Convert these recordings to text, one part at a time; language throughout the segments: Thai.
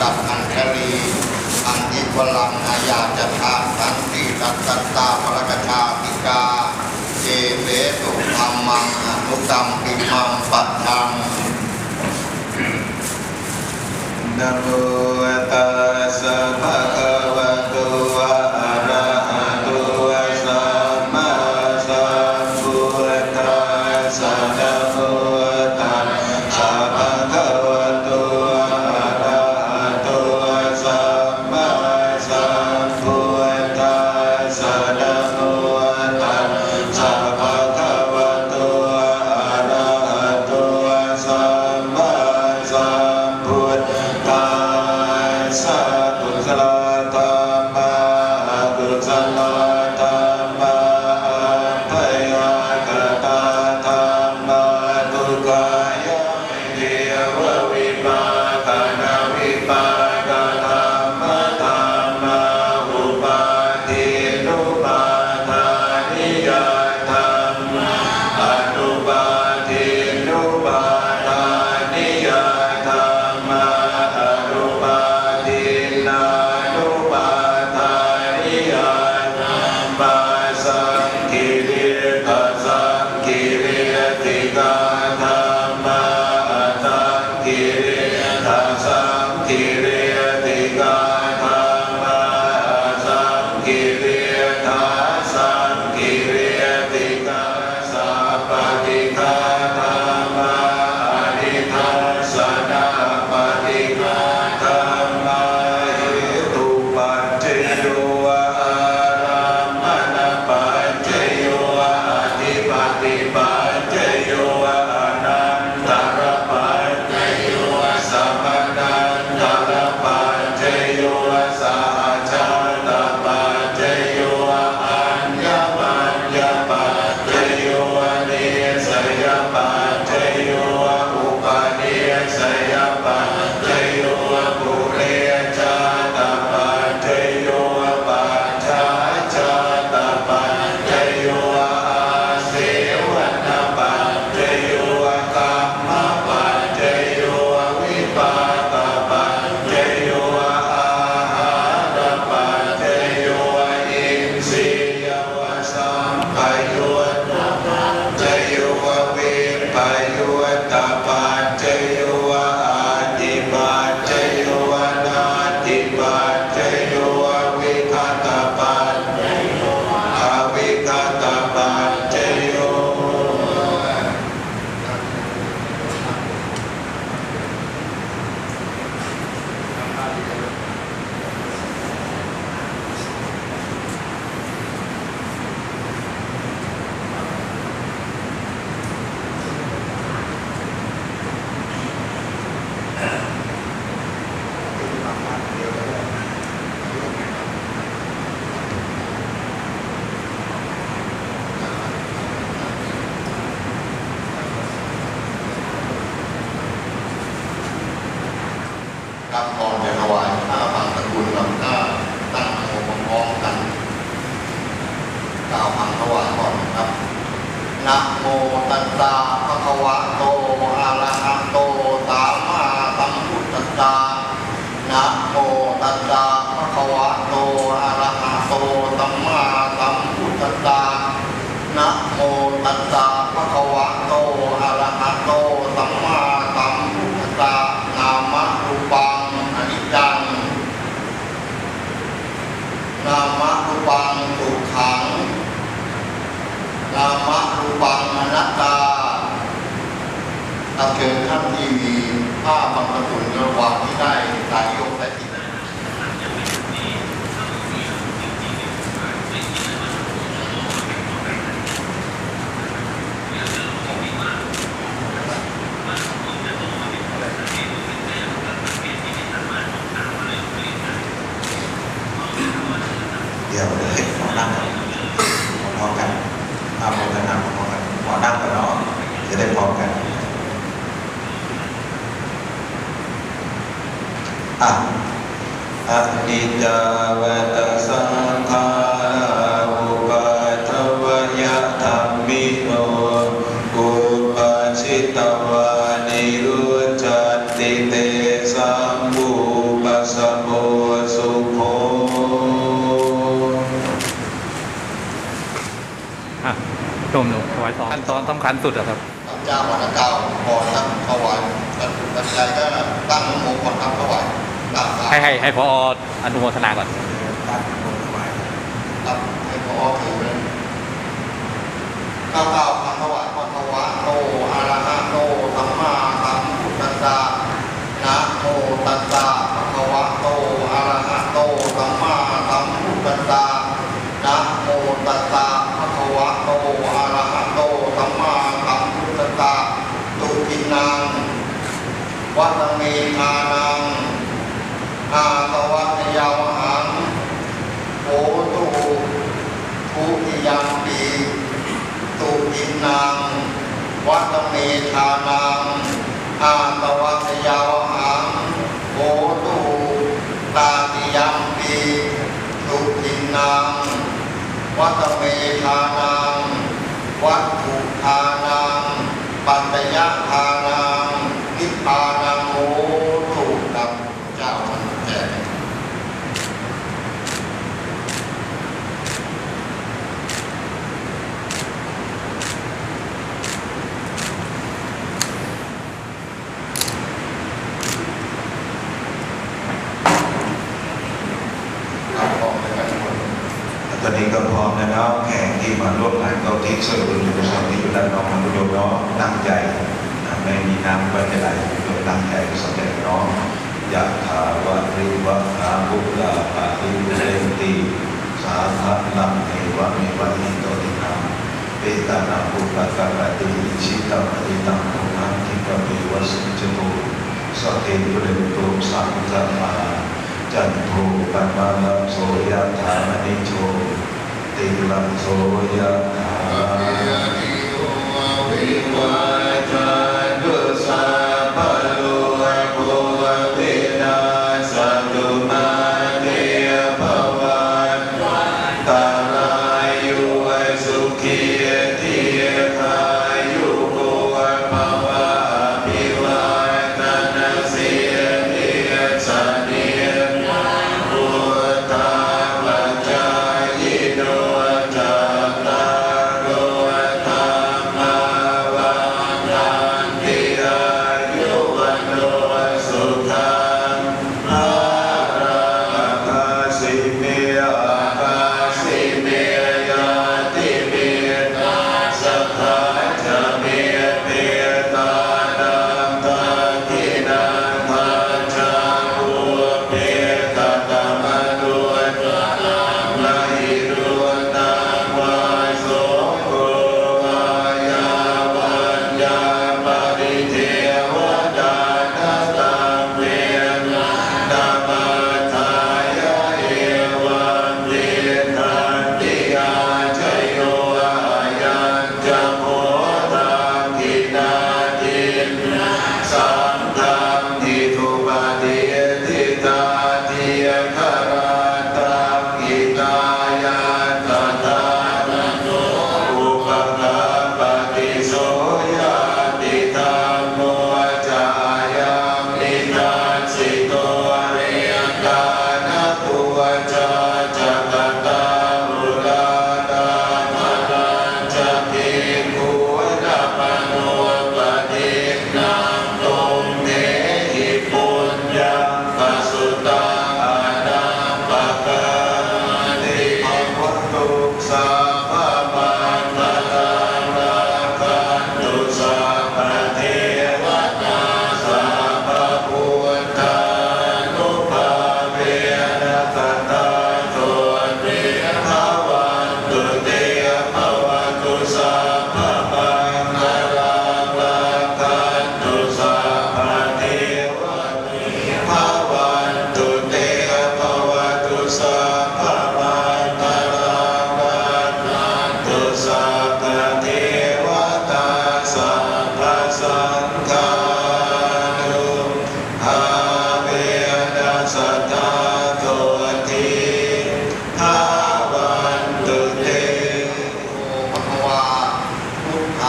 ตังอัญชลีอันติวลังอายาจทาสันติตัตตาภรกชาติกาเจเวตุธรรมังอนุกรมปิมังปัตตังนะโมตั นะโมตัสสะภะคะวะโตอะระหะโต 아, 앞에 อะอดิจาวตสังฆาอุปาทวยะธรมิโนอุปาชิตวานิรุจัติเตสัมบูปัสโสภชมหนูถวายสองขั้นตอนสำคัญสุดอะครับเจ้าวันเก่าก่อนทำเบถวายแล้วใจก็ตั้งมุก่อนครับถวาย ให้ให้ให้พออนุโมทนาก่อนครับให้พอถือเลยเก้าเก้าคำถวายพระถวะโตอะระหะโตสัมมาสัมพุทธัสสะนะโมตัสสะภะคะวะโตอะระหะโตสัมมาสัมพุทธัสสะนะโมตัสสะภะคะวะโตอะระหะโตสัมมาสัมพุทธัสสะตุกินังวัตเมธานัง อาตวัตยาวหังโอตุทุติยังปีตุกินังวัตเมธานังอาตวัตยาวหังโอตุตาติยังปีตุกินังวัตเมธานังวัตถุทานังปัจจยทานังนิพพานังโอตุกับเจ้ามันแจก ครับผมเป็นการทุกคน ตอนนี้ก็พร้อมนะครับแขกที่มาร่วมงานก็ที่สรุปอยู่ในสที่อยู่ด้านนอกมันโยมเนาะตั้งใจไม่มีน้ำไม่เป็นไรโยมตั้งใจสนใจเนาะยะถาวะริวะหาบุลาปะริเรนติสาธาลัมเอวะเมวะนิโตตินังเปตานาภูปะกะระติชิตาปฏิตังภูนังทิปะเปวะสิจโตุสเทตุเรนตุสังฆมา จันโทปันมาลังโสยะถามณิโชติลังโสยะถาวิวาจันตุสั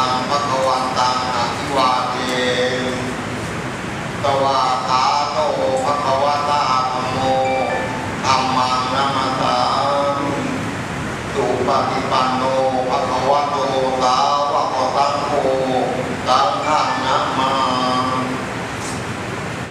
พุ